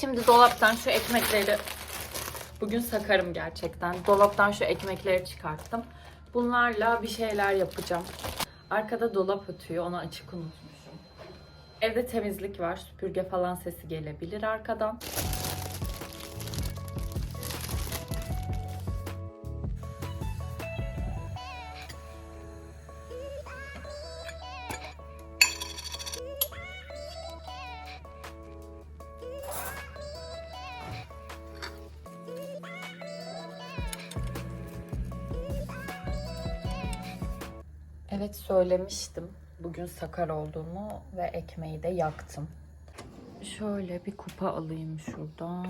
Şimdi dolaptan şu ekmekleri bugün sakarım gerçekten. Dolaptan şu ekmekleri çıkarttım. Bunlarla bir şeyler yapacağım. Arkada dolap ötüyor. Onu açık unutmuşum. Evde temizlik var. Süpürge falan sesi gelebilir arkadan. Evet söylemiştim bugün sakar olduğumu ve ekmeği de yaktım. Şöyle bir kupa alayım şuradan.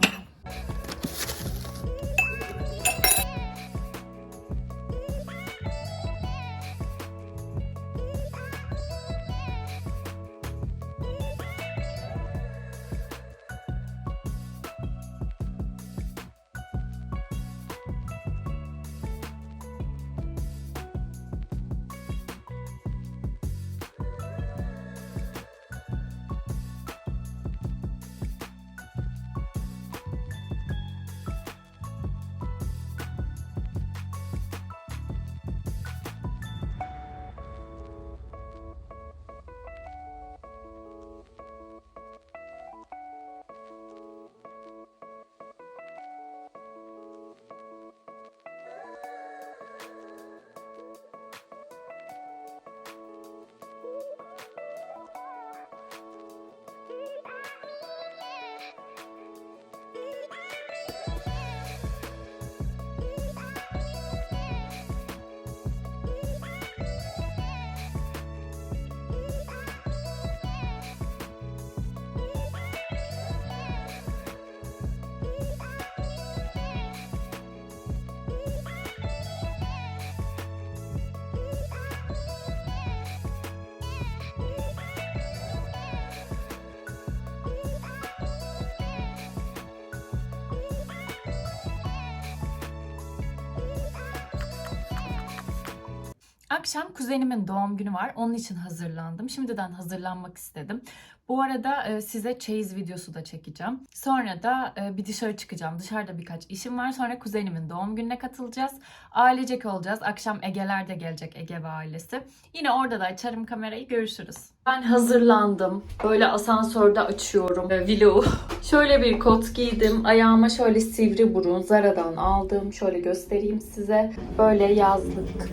Akşam kuzenimin doğum günü var. Onun için hazırlandım. Şimdiden hazırlanmak istedim. Bu arada e, size çeyiz videosu da çekeceğim. Sonra da e, bir dışarı çıkacağım. Dışarıda birkaç işim var. Sonra kuzenimin doğum gününe katılacağız. Ailecek olacağız. Akşam Ege'ler de gelecek Ege ve ailesi. Yine orada da açarım kamerayı. Görüşürüz. Ben hazırlandım. Böyle asansörde açıyorum e, vlogu. Şöyle bir kot giydim. Ayağıma şöyle sivri burun Zara'dan aldım. Şöyle göstereyim size. Böyle yazlık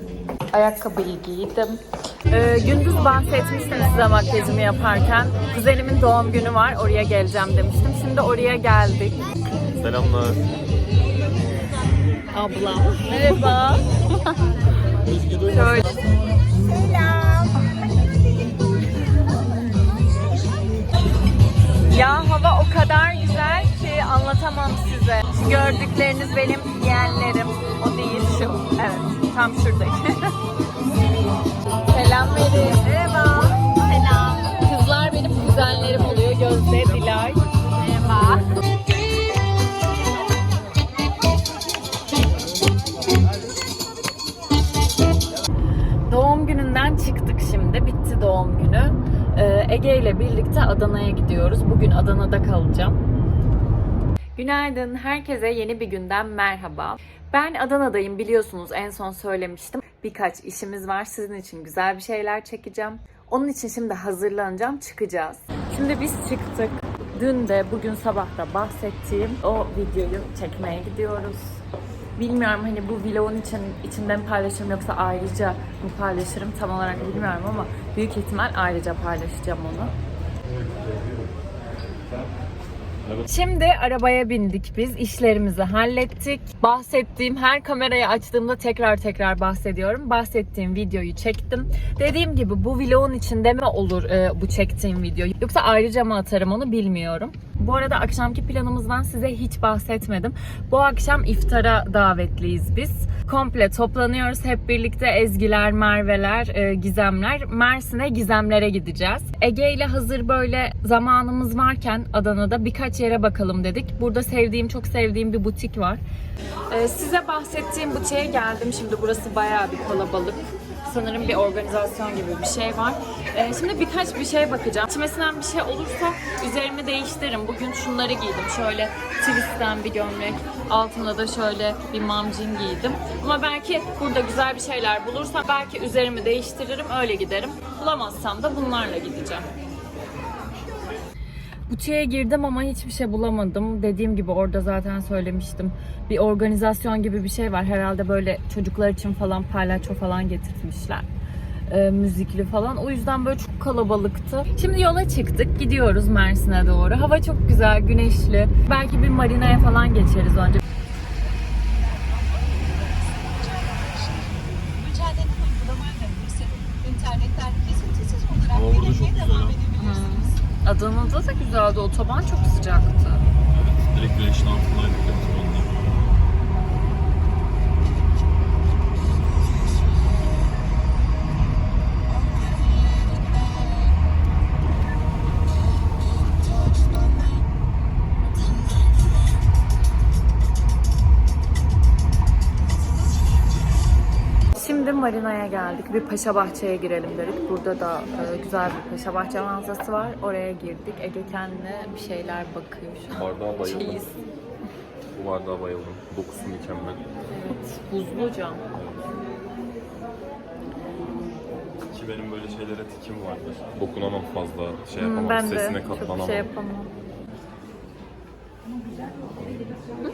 ayakkabıyı giydim. Ee, gündüz bahsetmiştim size makyajımı yaparken. Kuzenimin doğum günü var. Oraya geleceğim demiştim. Şimdi oraya geldik. Selamlar. Ablam. Merhaba. Şöyle. Ya hava o kadar güzel ki anlatamam size. Şu gördükleriniz benim yeğenlerim. O değil şu. Evet. Tam şuradaki. Selam verin. Merhaba. Kuzenlerim oluyor. Gözde, Dilay. Merhaba. Doğum gününden çıktık şimdi. Bitti doğum günü. Ee, Ege ile birlikte Adana'ya gidiyoruz. Bugün Adana'da kalacağım. Günaydın. Herkese yeni bir günden merhaba. Ben Adana'dayım biliyorsunuz en son söylemiştim. Birkaç işimiz var. Sizin için güzel bir şeyler çekeceğim. Onun için şimdi hazırlanacağım. Çıkacağız. Şimdi biz çıktık. Dün de bugün sabah da bahsettiğim o videoyu çekmeye gidiyoruz. Bilmiyorum hani bu vlogun için içinden paylaşırım yoksa ayrıca mı paylaşırım tam olarak bilmiyorum ama büyük ihtimal ayrıca paylaşacağım onu. Şimdi arabaya bindik biz. işlerimizi hallettik. Bahsettiğim her kamerayı açtığımda tekrar tekrar bahsediyorum. Bahsettiğim videoyu çektim. Dediğim gibi bu vlogun içinde mi olur e, bu çektiğim video yoksa ayrıca mı atarım onu bilmiyorum. Bu arada akşamki planımızdan size hiç bahsetmedim. Bu akşam iftara davetliyiz biz. Komple toplanıyoruz hep birlikte Ezgiler, Merveler, e, Gizemler. Mersin'e Gizemlere gideceğiz. Ege ile hazır böyle zamanımız varken Adana'da birkaç yere bakalım dedik. Burada sevdiğim, çok sevdiğim bir butik var. E, size bahsettiğim butiğe geldim. Şimdi burası bayağı bir kalabalık. Sanırım bir organizasyon gibi bir şey var. Ee, şimdi birkaç bir şeye bakacağım. İçmesinden bir şey olursa üzerimi değiştiririm. Bugün şunları giydim. Şöyle twist'ten bir gömlek. Altına da şöyle bir mamcin giydim. Ama belki burada güzel bir şeyler bulursam belki üzerimi değiştiririm. Öyle giderim. Bulamazsam da bunlarla gideceğim. Butiğe girdim ama hiçbir şey bulamadım. Dediğim gibi orada zaten söylemiştim. Bir organizasyon gibi bir şey var. Herhalde böyle çocuklar için falan palyaço falan getirtmişler. Ee, müzikli falan. O yüzden böyle çok kalabalıktı. Şimdi yola çıktık. Gidiyoruz Mersin'e doğru. Hava çok güzel, güneşli. Belki bir marinaya falan geçeriz önce. Mücadele uygulamalarla birlikte internetten kesintisiz olarak Ama burada çok dinlemeye güzel devam ha. edebilirsiniz. Adana'da da güzeldi. Otoban çok sıcaktı. Evet, direkt güneşin altındaydık marinaya geldik. Bir paşa bahçeye girelim dedik. Burada da e, güzel bir paşa bahçe manzarası var. Oraya girdik. Ege kendine bir şeyler bakıyor şu an. Bardağa bayıldım. Bu bardağa bayıldım. Dokusu mükemmel. Evet, buzlu cam. Ki benim böyle şeylere tikim vardır. Dokunamam fazla, şey Hmm, yapamam, ben de sesine çok katlanamam. şey yapamam. Hı.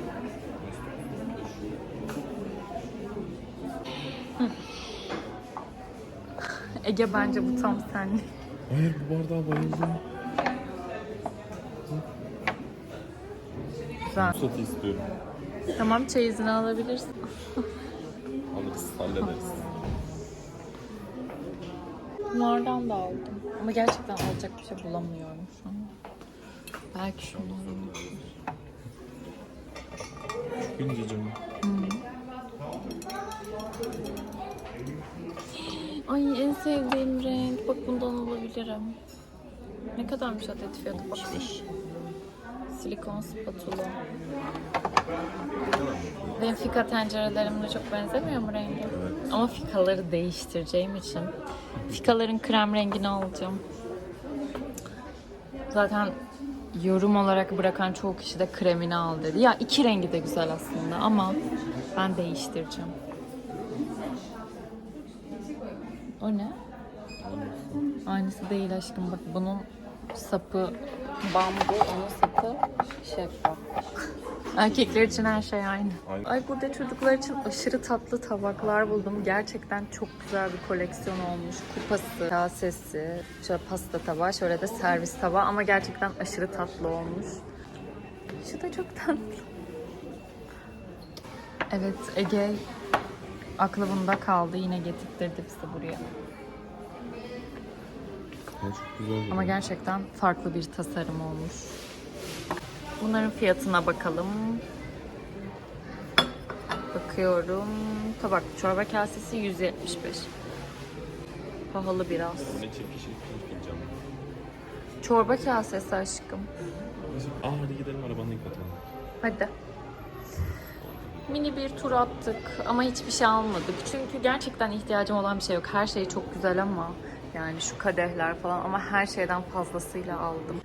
Ege bence bu tam senlik. Hayır bu bardağa bayıldım. Güzel. Bu satı istiyorum. Tamam çeyizini alabilirsin. Alırız, hallederiz. Bunlardan da aldım. Ama gerçekten alacak bir şey bulamıyorum şu an. Belki şunları. Çok incecim. Ay en sevdiğim renk. Bak bundan alabilirim. Ne kadarmış adet fiyatı? Bak. Silikon spatula. Benim fika tencerelerimle çok benzemiyor mu rengi? Ama fikaları değiştireceğim için fikaların krem rengini alacağım. Zaten yorum olarak bırakan çoğu kişi de kremini al dedi. Ya iki rengi de güzel aslında ama ben değiştireceğim. O ne? Aynısı değil aşkım. Bak bunun sapı bambu, onun sapı şeffaf. Erkekler için her şey aynı. Aynı. Ay burada çocuklar için aşırı tatlı tabaklar buldum. Gerçekten çok güzel bir koleksiyon olmuş. Kupası, kasesi, şöyle pasta tabağı, şöyle de servis tabağı ama gerçekten aşırı tatlı olmuş. Şu da çok tatlı. Evet Ege aklı bunda kaldı. Yine getirtirdi bizi buraya. Çok güzel. Ama gerçekten farklı bir tasarım olmuş. Bunların fiyatına bakalım. Bakıyorum. Tabak çorba kasesi 175. Pahalı biraz. Çorba kasesi aşkım. Aa hadi gidelim arabanı yıkatalım. Hadi. Mini bir tur attık ama hiçbir şey almadık. Çünkü gerçekten ihtiyacım olan bir şey yok. Her şey çok güzel ama yani şu kadehler falan ama her şeyden fazlasıyla aldım.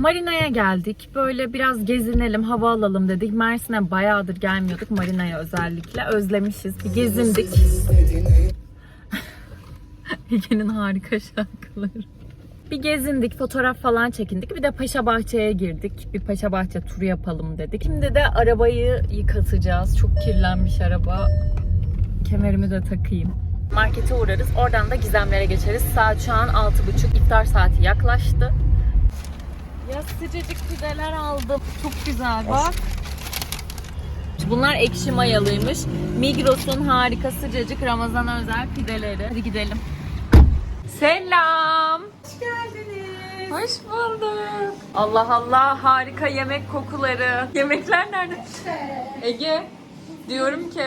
Marina'ya geldik. Böyle biraz gezinelim, hava alalım dedik. Mersin'e bayağıdır gelmiyorduk. Marina'ya özellikle. Özlemişiz. Bir gezindik. Ege'nin harika şarkıları. Bir gezindik, fotoğraf falan çekindik. Bir de Paşa Bahçe'ye girdik. Bir Paşa Bahçe turu yapalım dedik. Şimdi de arabayı yıkatacağız. Çok kirlenmiş araba. Kemerimi de takayım. Markete uğrarız. Oradan da gizemlere geçeriz. Saat şu an 6.30. İftar saati yaklaştı. Ya sıcacık pideler aldım. Çok güzel bak. Bunlar ekşi mayalıymış. Migros'un harika sıcacık Ramazan özel pideleri. Hadi gidelim. Selam. Hoş geldiniz. Hoş bulduk. Allah Allah harika yemek kokuları. Yemekler nerede? Ege diyorum ki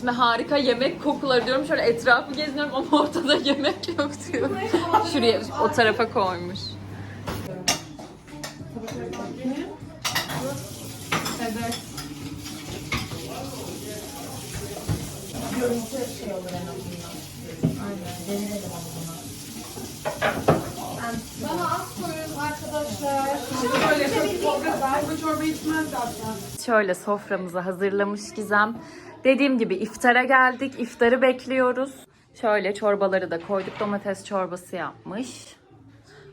ismi harika yemek kokuları diyorum. Şöyle etrafı geziniyorum ama ortada yemek yok diyor. Şuraya o tarafa koymuş. Bana az koyun arkadaşlar. Şimdi. Bu çorba içmez zaten. Şöyle soframızı hazırlamış Gizem. Dediğim gibi iftara geldik. İftarı bekliyoruz. Şöyle çorbaları da koyduk. Domates çorbası yapmış.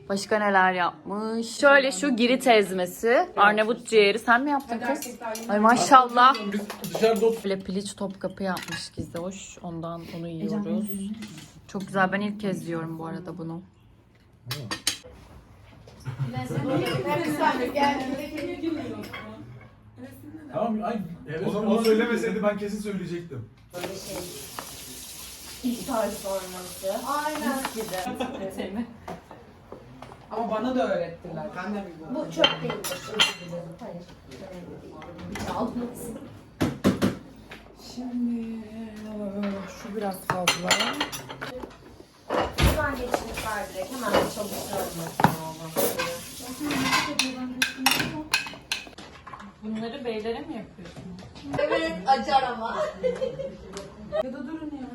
Başka neler yapmış? Şöyle şu girit ezmesi, Arnavut ciğeri. Sen mi yaptın kız? Ay maşallah. Böyle piliç topkapı yapmış Gizoş. Ondan onu yiyoruz. Çok güzel. Ben ilk kez yiyorum bu arada bunu. Tamam ay evet, o zaman onu söylemeseydi ben kesin söyleyecektim. Ama bana da öğrettiler. Ben de bilmiyorum. Bu çöp değil. Hayır. Almasın. Şimdi şu biraz fazla. Buradan geçmiş var direkt. Hemen de Bunları beylere mi yapıyorsun? Evet acar ama. Ya da durun ya.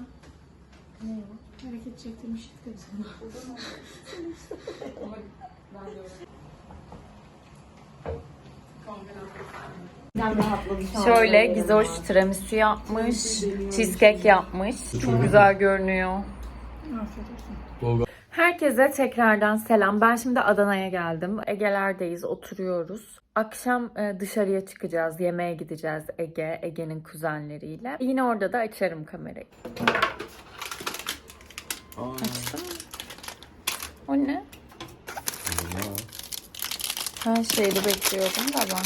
Hareket çektirmiştik de sana. Şöyle Gizoş tiramisu yapmış, cheesecake yapmış. Çok güzel görünüyor. Herkese tekrardan selam. Ben şimdi Adana'ya geldim. Ege'lerdeyiz, oturuyoruz. Akşam e, dışarıya çıkacağız, yemeğe gideceğiz Ege, Ege'nin kuzenleriyle. Yine orada da açarım kamerayı. Açtım mı? O ne? Her şeyi bekliyordum da ben.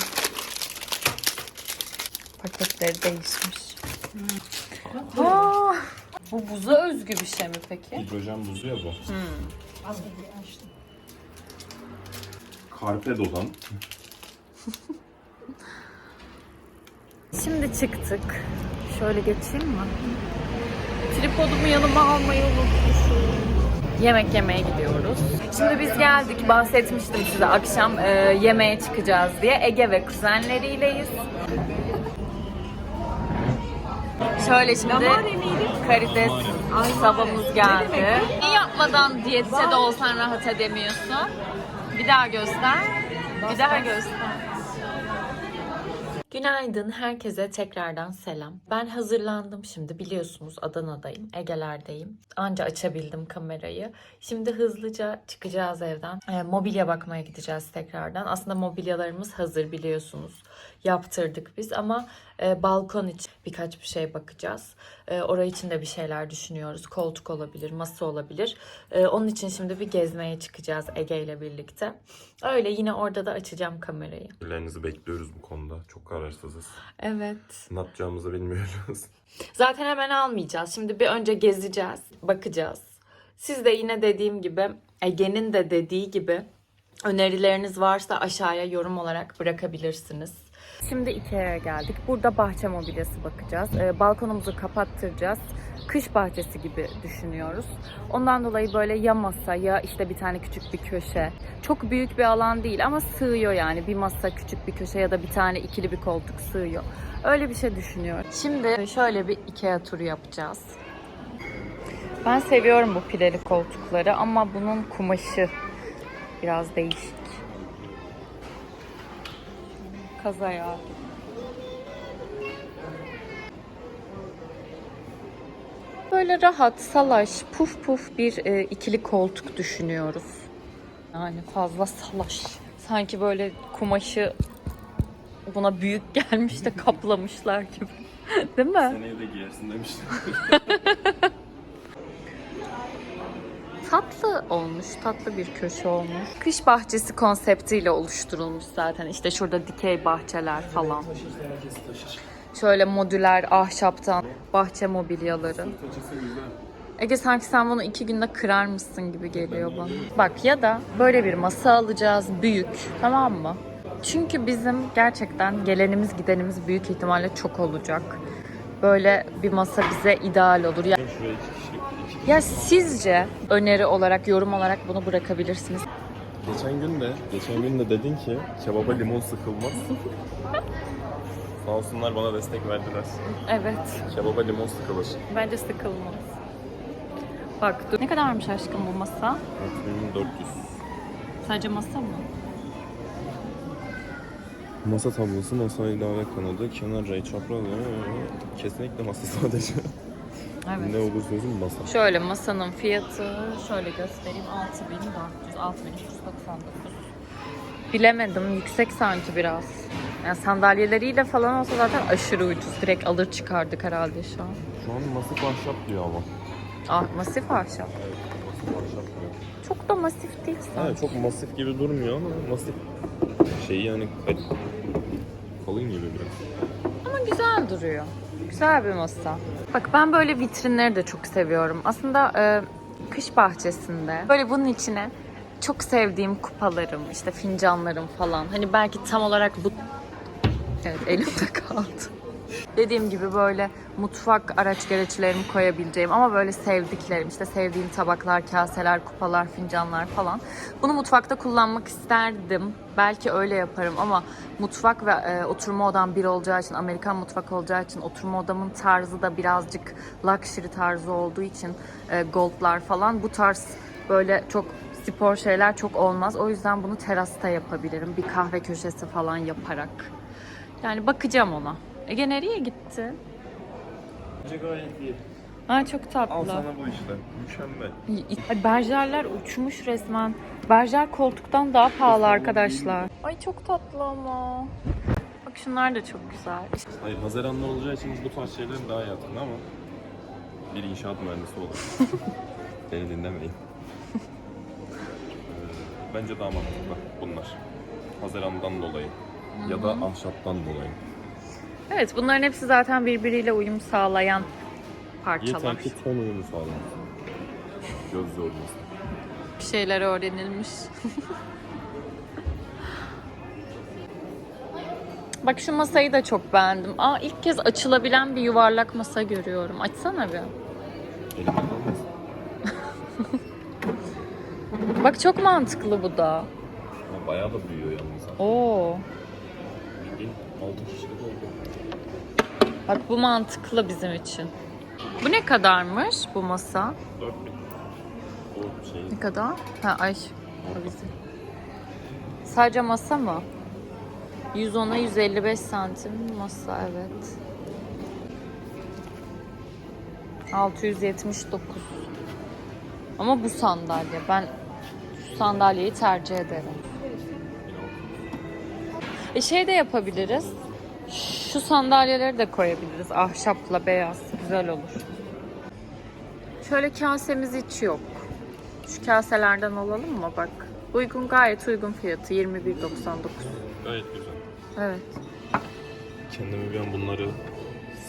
Paketleri değişmiş. Aa, bu buza özgü bir şey mi peki? Hidrojen buzu ya bu. Karpe dozan. Şimdi çıktık. Şöyle geçeyim mi? Tripodumu yanıma almayı unutmuşum. Yemek yemeye gidiyoruz. Şimdi biz geldik. Bahsetmiştim size akşam e, yemeğe çıkacağız diye. Ege ve kuzenleriyleyiz. Şöyle şimdi karides sabamız geldi. İyi yapmadan diyette de olsan rahat edemiyorsun. Bir daha göster. Bir daha göster. Günaydın herkese tekrardan selam. Ben hazırlandım şimdi biliyorsunuz Adana'dayım, Ege'lerdeyim. Anca açabildim kamerayı. Şimdi hızlıca çıkacağız evden. E, mobilya bakmaya gideceğiz tekrardan. Aslında mobilyalarımız hazır biliyorsunuz. Yaptırdık biz ama e, balkon için birkaç bir şey bakacağız. E, orayı için de bir şeyler düşünüyoruz. Koltuk olabilir, masa olabilir. E, onun için şimdi bir gezmeye çıkacağız Ege ile birlikte. Öyle yine orada da açacağım kamerayı. Fikirlerinizi bekliyoruz bu konuda. Çok kararsızız. Evet. Ne yapacağımızı bilmiyoruz. Zaten hemen almayacağız. Şimdi bir önce gezeceğiz, bakacağız. Siz de yine dediğim gibi, Ege'nin de dediği gibi önerileriniz varsa aşağıya yorum olarak bırakabilirsiniz. Şimdi Ikea'ya geldik. Burada bahçe mobilyası bakacağız. Ee, balkonumuzu kapattıracağız. Kış bahçesi gibi düşünüyoruz. Ondan dolayı böyle ya masa ya işte bir tane küçük bir köşe. Çok büyük bir alan değil ama sığıyor yani. Bir masa, küçük bir köşe ya da bir tane ikili bir koltuk sığıyor. Öyle bir şey düşünüyorum. Şimdi şöyle bir Ikea turu yapacağız. Ben seviyorum bu pileli koltukları ama bunun kumaşı biraz değişik. Kaz ayağı. Böyle rahat, salaş, puf puf bir e, ikili koltuk düşünüyoruz. Yani fazla salaş. Sanki böyle kumaşı buna büyük gelmiş de kaplamışlar gibi. Değil mi? Seneye de giyersin demiştim. Tatlı olmuş, tatlı bir köşe olmuş. Kış bahçesi konseptiyle oluşturulmuş zaten. İşte şurada dikey bahçeler falan. Şöyle modüler ahşaptan bahçe mobilyaları. Ege sanki sen bunu iki günde kırar mısın gibi geliyor bana. Bak ya da böyle bir masa alacağız büyük tamam mı? Çünkü bizim gerçekten gelenimiz gidenimiz büyük ihtimalle çok olacak. Böyle bir masa bize ideal olur. Ya, ya sizce öneri olarak, yorum olarak bunu bırakabilirsiniz. Geçen gün de, geçen gün de dedin ki kebaba limon sıkılmaz. Sağ olsunlar bana destek verdiler. Evet. Kebaba limon sıkılır. Bence sıkılmaz. Bak dur. Ne kadarmış aşkım bu masa? 3400. Sadece masa mı? Masa tablosu, masa ilave kanadı, kenar ray, çapraz Kesinlikle masa sadece. Evet. ne olursa olsun masa. Şöyle masanın fiyatı şöyle göstereyim 6400 6399. Bilemedim yüksek sanki biraz. Yani sandalyeleriyle falan olsa zaten aşırı ucuz. Direkt alır çıkardık herhalde şu an. Şu an masif ahşap diyor ama. Ah masif ahşap. Evet, masif ahşap diyor. Çok da masif değil sanki. Evet, çok masif gibi durmuyor ama masif şeyi yani kal- kalın gibi biraz. Ama güzel duruyor. Güzel bir masa. Bak ben böyle vitrinleri de çok seviyorum. Aslında e, kış bahçesinde böyle bunun içine çok sevdiğim kupalarım, işte fincanlarım falan. Hani belki tam olarak bu... Evet elimde kaldı. Dediğim gibi böyle mutfak araç gereçlerimi koyabileceğim ama böyle sevdiklerim işte sevdiğim tabaklar, kaseler, kupalar, fincanlar falan. Bunu mutfakta kullanmak isterdim. Belki öyle yaparım ama mutfak ve e, oturma odam bir olacağı için, Amerikan mutfak olacağı için oturma odamın tarzı da birazcık luxury tarzı olduğu için e, goldlar falan bu tarz böyle çok spor şeyler çok olmaz. O yüzden bunu terasta yapabilirim. Bir kahve köşesi falan yaparak. Yani bakacağım ona. Ege nereye gitti? Bence gayet iyi. Ha çok tatlı. Al sana bu işte. Mükemmel. Ay, berjerler uçmuş resmen. Berjer koltuktan daha pahalı arkadaşlar. Ay çok tatlı ama. Bak şunlar da çok güzel. Hayır, Haziranlar olacağı için biz bu tarz şeylerin daha yatkın ama bir inşaat mühendisi olarak. Beni dinlemeyin. Bence daha mantıklı bunlar. Hazirandan dolayı ya da ahşaptan dolayı. Evet bunların hepsi zaten birbiriyle uyum sağlayan parçalar. Yeter ki ton uyumu sağlansın. Göz yormasın. Bir şeyler öğrenilmiş. Bak şu masayı da çok beğendim. Aa ilk kez açılabilen bir yuvarlak masa görüyorum. Açsana bir. Elimde Bak çok mantıklı bu da. Ama bayağı da büyüyor yalnız. Oo. Bildiğin 6 kişilik oldu. Bak bu mantıklı bizim için. Bu ne kadarmış bu masa? 4000. O şey Ne kadar? Ha ay. o bizim. Sadece masa mı? 110'a 155 santim masa evet. 679. Ama bu sandalye. Ben sandalyeyi tercih ederim. E şey de yapabiliriz. Şu sandalyeleri de koyabiliriz. Ahşapla beyaz. Güzel olur. Şöyle kasemiz hiç yok. Şu kaselerden alalım mı bak. Uygun gayet uygun fiyatı 21.99. gayet güzel. Evet. Kendimi an bunları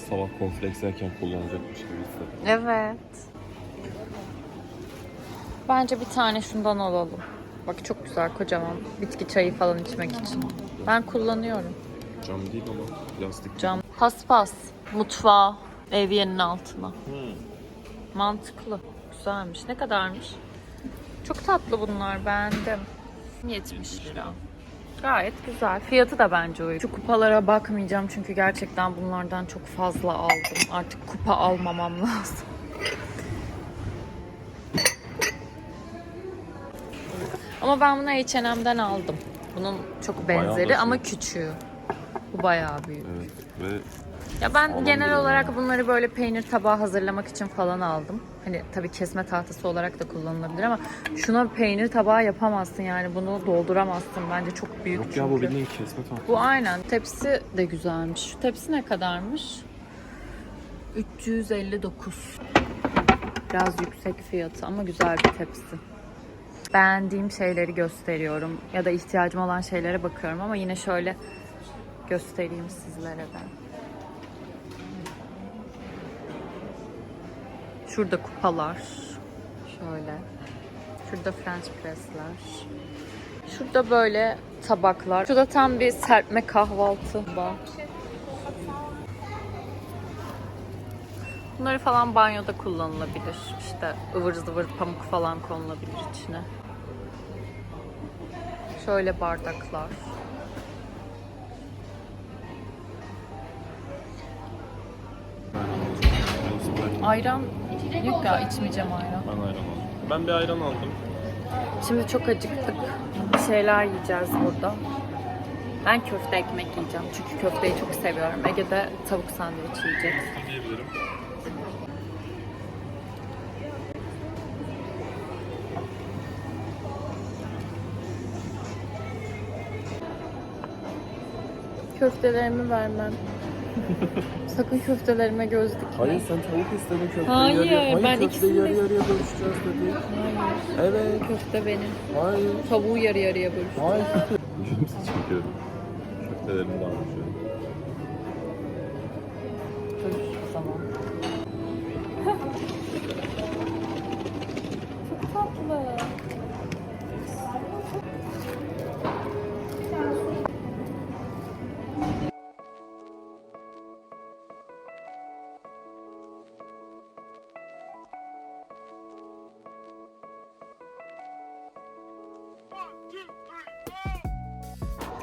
sabah konfleks yerken kullanacakmış gibi hissettim. Evet. Bence bir tane şundan alalım. Bak çok güzel kocaman. Bitki çayı falan içmek için. Ben kullanıyorum. Cam değil ama plastik. Cam. Paspas. Mutfağa. Evyenin altına. Mantıklı. Güzelmiş. Ne kadarmış? Çok tatlı bunlar. Beğendim. 70 lira. Gayet güzel. Fiyatı da bence uygun. Şu kupalara bakmayacağım çünkü gerçekten bunlardan çok fazla aldım. Artık kupa almamam lazım. Ama ben bunu H&M'den aldım. Bunun çok Bayağı benzeri şey. ama küçüğü. Bu bayağı büyük. Evet ve Ya ben genel olarak bunları böyle peynir tabağı hazırlamak için falan aldım. Hani tabii kesme tahtası olarak da kullanılabilir ama şuna peynir tabağı yapamazsın yani bunu dolduramazsın bence çok büyük yok çünkü. ya bu bildiğin kesme tahtası. Bu aynen. Tepsi de güzelmiş. Şu tepsi ne kadarmış? 359. Biraz yüksek fiyatı ama güzel bir tepsi. Beğendiğim şeyleri gösteriyorum ya da ihtiyacım olan şeylere bakıyorum ama yine şöyle göstereyim sizlere de. Şurada kupalar. Şöyle. Şurada French press'ler. Şurada böyle tabaklar. Şurada tam bir serpme kahvaltı var. Bunları falan banyoda kullanılabilir. İşte ıvır zıvır pamuk falan konulabilir içine. Şöyle bardaklar. Ayran yok ya içmeyeceğim ayran. Ben ayran aldım. Ben bir ayran aldım. Şimdi çok acıktık. Bir şeyler yiyeceğiz burada. Ben köfte ekmek yiyeceğim çünkü köfteyi çok seviyorum. Ege de tavuk sandviç yiyecek. Diyebilirim. Köftelerimi vermem. Sakın köftelerime göz dikme. Hayır sen tavuk istedin köfteyi Hayır, yarıya. Hayır ben köfteyi ikisini yarı de- yarıya bölüşeceğiz dedi. Hayır. Evet. Köfte benim. Hayır. Tavuğu yarı yarıya bölüş. Hayır. Yüzümsüz çekiyorum. Köftelerimi de almış şöyle. Bölüş o zaman. Çok tatlı.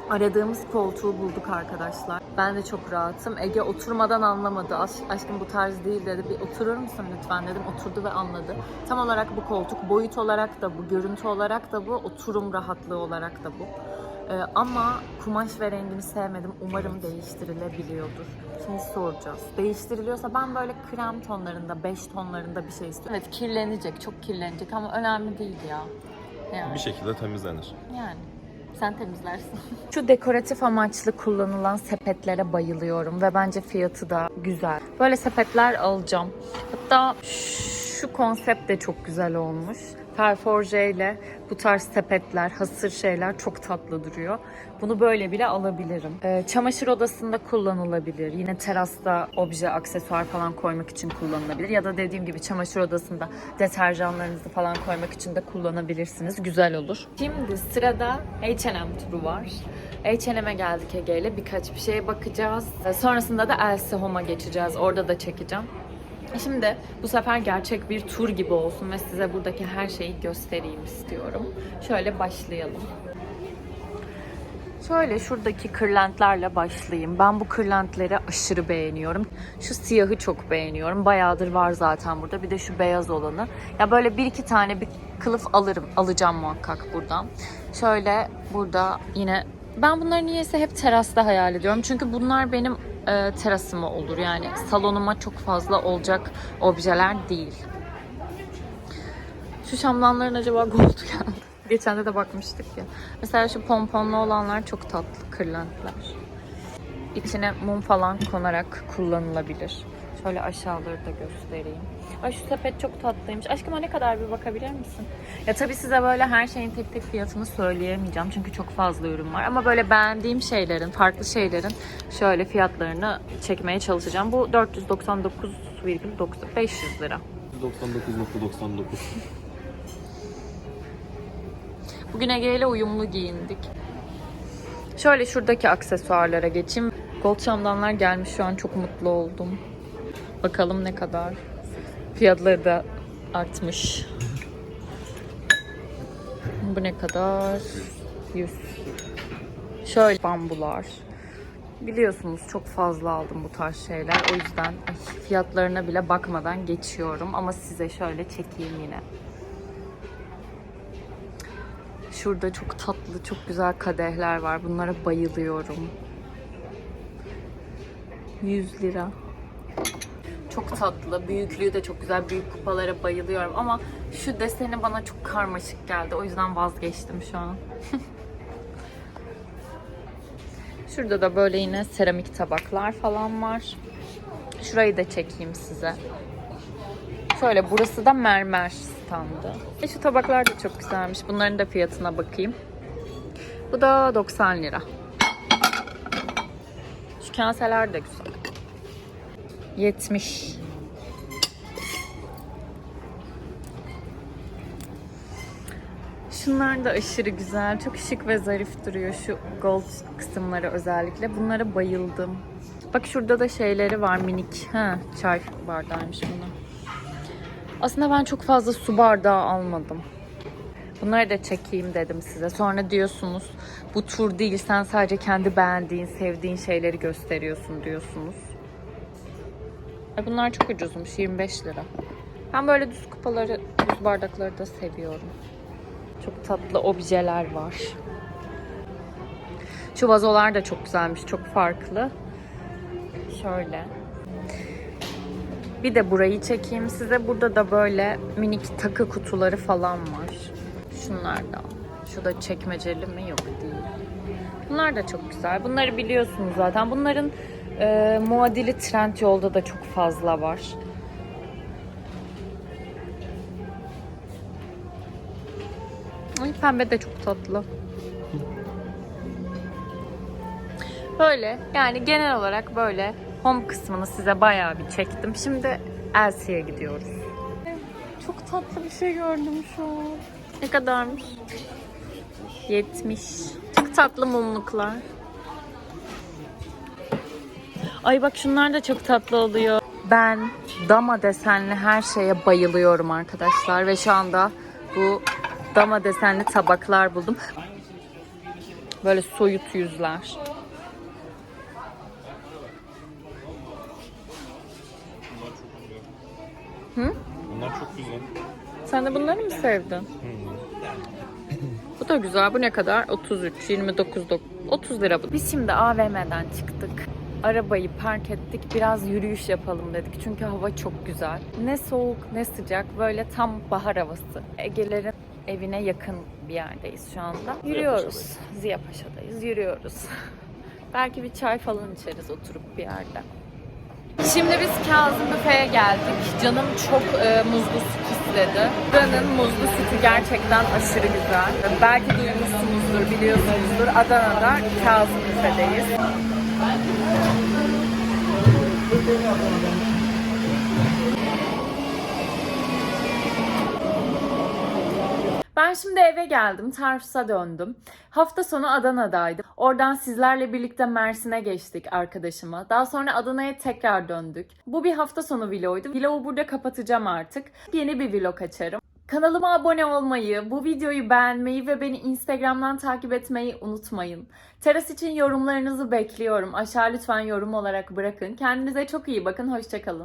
Aradığımız koltuğu bulduk arkadaşlar. Ben de çok rahatım. Ege oturmadan anlamadı. Aş- aşkım bu tarz değil dedi. Bir oturur musun lütfen dedim. Oturdu ve anladı. Tam olarak bu koltuk. Boyut olarak da bu. Görüntü olarak da bu. Oturum rahatlığı olarak da bu. Ee, ama kumaş ve rengini sevmedim. Umarım değiştirilebiliyordur. Şimdi soracağız. Değiştiriliyorsa ben böyle krem tonlarında, beş tonlarında bir şey istiyorum. Evet kirlenecek, çok kirlenecek ama önemli değil ya. Yani. Bir şekilde temizlenir. Yani sen temizlersin. Şu dekoratif amaçlı kullanılan sepetlere bayılıyorum ve bence fiyatı da güzel. Böyle sepetler alacağım. Hatta şu konsept de çok güzel olmuş. Perforje ile bu tarz sepetler, hasır şeyler çok tatlı duruyor. Bunu böyle bile alabilirim. Ee, çamaşır odasında kullanılabilir. Yine terasta obje, aksesuar falan koymak için kullanılabilir. Ya da dediğim gibi çamaşır odasında deterjanlarınızı falan koymak için de kullanabilirsiniz. Güzel olur. Şimdi sırada H&M turu var. H&M'e geldik Ege ile birkaç bir şeye bakacağız. Ee, Sonrasında da Elsie Home'a geçeceğiz. Orada da çekeceğim. Şimdi bu sefer gerçek bir tur gibi olsun ve size buradaki her şeyi göstereyim istiyorum. Şöyle başlayalım. Şöyle şuradaki kırlentlerle başlayayım. Ben bu kırlentleri aşırı beğeniyorum. Şu siyahı çok beğeniyorum. Bayağıdır var zaten burada. Bir de şu beyaz olanı. Ya böyle bir iki tane bir kılıf alırım. Alacağım muhakkak buradan. Şöyle burada yine ben bunları niyeyse hep terasta hayal ediyorum. Çünkü bunlar benim e, terasıma olur. Yani salonuma çok fazla olacak objeler değil. Şu şamdanların acaba gold geldi. Geçen de de bakmıştık ya. Mesela şu pomponlu olanlar çok tatlı kırlentler. İçine mum falan konarak kullanılabilir. Şöyle aşağıları da göstereyim. Ay şu sepet çok tatlıymış. Aşkım o ne kadar bir bakabilir misin? Ya tabii size böyle her şeyin tek tek fiyatını söyleyemeyeceğim. Çünkü çok fazla ürün var. Ama böyle beğendiğim şeylerin, farklı şeylerin şöyle fiyatlarını çekmeye çalışacağım. Bu 499,9 500 lira. 99.99. Bugün Ege ile uyumlu giyindik. Şöyle şuradaki aksesuarlara geçeyim. Gold şamdanlar gelmiş şu an çok mutlu oldum. Bakalım ne kadar. Fiyatları da artmış. Bu ne kadar? 100. Şöyle bambular. Biliyorsunuz çok fazla aldım bu tarz şeyler. O yüzden fiyatlarına bile bakmadan geçiyorum. Ama size şöyle çekeyim yine. Şurada çok tatlı, çok güzel kadehler var. Bunlara bayılıyorum. 100 lira. Çok tatlı. Büyüklüğü de çok güzel. Büyük kupalara bayılıyorum ama şu deseni bana çok karmaşık geldi. O yüzden vazgeçtim şu an. Şurada da böyle yine seramik tabaklar falan var. Şurayı da çekeyim size. Şöyle burası da mermer standı. E şu tabaklar da çok güzelmiş. Bunların da fiyatına bakayım. Bu da 90 lira. Şu kaseler de güzel. 70. Şunlar da aşırı güzel. Çok şık ve zarif duruyor şu gold kısımları özellikle. Bunlara bayıldım. Bak şurada da şeyleri var minik. Ha, çay bardağıymış bunlar. Aslında ben çok fazla su bardağı almadım. Bunları da çekeyim dedim size. Sonra diyorsunuz bu tur değil sen sadece kendi beğendiğin, sevdiğin şeyleri gösteriyorsun diyorsunuz. Ay bunlar çok ucuzmuş 25 lira. Ben böyle düz kupaları, düz bardakları da seviyorum. Çok tatlı objeler var. Şu vazolar da çok güzelmiş. Çok farklı. Şöyle. Bir de burayı çekeyim size. Burada da böyle minik takı kutuları falan var. Şunlar da. Şu da çekmeceli mi? Yok değil. Bunlar da çok güzel. Bunları biliyorsunuz zaten. Bunların e, muadili Trendyol'da da çok fazla var. Ay pembe de çok tatlı. Böyle yani genel olarak böyle home kısmını size bayağı bir çektim. Şimdi Elsie'ye gidiyoruz. Çok tatlı bir şey gördüm şu an. Ne kadarmış? 70. Çok tatlı mumluklar. Ay bak şunlar da çok tatlı oluyor. Ben dama desenli her şeye bayılıyorum arkadaşlar ve şu anda bu dama desenli tabaklar buldum. Böyle soyut yüzler. Hı? Bunlar çok güzel. Sen de bunları mı sevdin? Bu da güzel. Bu ne kadar? 33, 29, dok- 30 lira bu. Biz şimdi AVM'den çıktık. Arabayı park ettik. Biraz yürüyüş yapalım dedik. Çünkü hava çok güzel. Ne soğuk ne sıcak. Böyle tam bahar havası. Ege'lerin evine yakın bir yerdeyiz şu anda. Yürüyoruz. Ziya Paşa'dayız. Yürüyoruz. Belki bir çay falan içeriz oturup bir yerde. Şimdi biz Kazım Büfe'ye geldik. Canım çok e, muzlu süt istedi. Buranın muzlu sütü gerçekten aşırı güzel. Belki duymuşsunuzdur, biliyorsunuzdur. Adana'da Kazım Büfe'deyiz. Ben şimdi eve geldim, Tarsus'a döndüm. Hafta sonu Adana'daydım. Oradan sizlerle birlikte Mersin'e geçtik arkadaşıma. Daha sonra Adana'ya tekrar döndük. Bu bir hafta sonu vloguydu. Vlogu burada kapatacağım artık. Yeni bir vlog açarım. Kanalıma abone olmayı, bu videoyu beğenmeyi ve beni Instagram'dan takip etmeyi unutmayın. Teras için yorumlarınızı bekliyorum. Aşağı lütfen yorum olarak bırakın. Kendinize çok iyi bakın. Hoşçakalın.